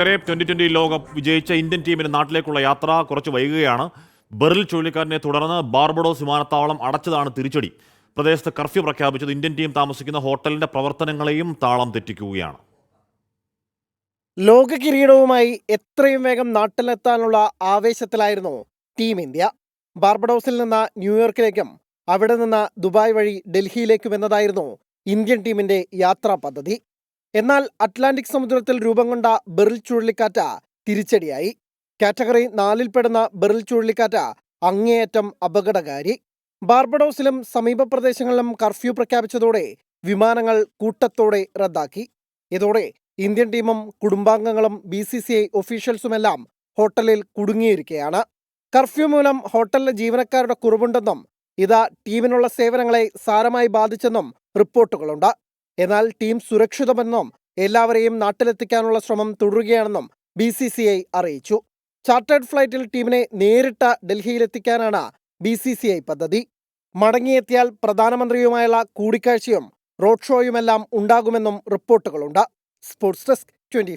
Twenty twenty ലോകകപ്പ് വിജയിച്ച Indian ടീമിന്റെ നാട്ടിലേക്കുള്ള യാത്ര കുറച്ച് വൈകുകയാണ്. ബെറിൽ ചുഴലിക്കാരനെ തുടർന്ന് ബാർബഡോസ് വിമാനത്താവളം അടച്ചതാണ് തിരിച്ചടി. പ്രദേശത്ത് കർഫ്യൂ പ്രഖ്യാപിച്ചത് ഇന്ത്യൻ ടീം താമസിക്കുന്ന ഹോട്ടലിന്റെ പ്രവർത്തനങ്ങളെയും താളം തെറ്റിക്കുകയാണ്. ലോക കിരീടവുമായി എത്രയും വേഗം നാട്ടിലെത്താനുള്ള ആവേശത്തിലായിരുന്നു ടീം ഇന്ത്യ. ബാർബഡോസിൽ നിന്ന് ന്യൂയോർക്കിലേക്കും അവിടെ നിന്ന് ദുബായ് വഴി ഡൽഹിയിലേക്കും എന്നതായിരുന്നു ഇന്ത്യൻ ടീമിന്റെ യാത്രാ പദ്ധതി. എന്നാൽ അറ്റ്ലാന്റിക് സമുദ്രത്തിൽ രൂപം കൊണ്ട ബെറിൽ ചുഴലിക്കാറ്റ് തിരിച്ചടിയായി. കാറ്റഗറി നാലിൽപ്പെടുന്ന ബെറിൽ ചുഴലിക്കാറ്റ് അങ്ങേയറ്റം അപകടകാരി. ബാർബഡോസിലും സമീപ പ്രദേശങ്ങളിലും കർഫ്യൂ പ്രഖ്യാപിച്ചതോടെ വിമാനങ്ങൾ കൂട്ടത്തോടെ റദ്ദാക്കി. ഇതോടെ ഇന്ത്യൻ ടീമും കുടുംബാംഗങ്ങളും ബി സി സി ഐ ഒഫീഷ്യൽസുമെല്ലാം ഹോട്ടലിൽ കുടുങ്ങിയിരിക്കുകയാണ്. കർഫ്യൂ മൂലം ഹോട്ടലിലെ ജീവനക്കാരുടെ കുറവുണ്ടെന്നും ഇത് ടീമിനുള്ള സേവനങ്ങളെ സാരമായി ബാധിച്ചെന്നും റിപ്പോർട്ടുകളുണ്ട്. എന്നാൽ ടീം സുരക്ഷിതമെന്നും എല്ലാവരെയും നാട്ടിലെത്തിക്കാനുള്ള ശ്രമം തുടരുകയാണെന്നും ബി സി സി ഐ അറിയിച്ചു. ചാർട്ടേഡ് ഫ്ലൈറ്റിൽ ടീമിനെ നേരിട്ട് ഡൽഹിയിലെത്തിക്കാനാണ് ബി സി സി ഐ പദ്ധതി. മടങ്ങിയെത്തിയാൽ പ്രധാനമന്ത്രിയുമായുള്ള കൂടിക്കാഴ്ചയും റോഡ് ഷോയുമെല്ലാം ഉണ്ടാകുമെന്നും റിപ്പോർട്ടുകളുണ്ട്. Sports desk twenty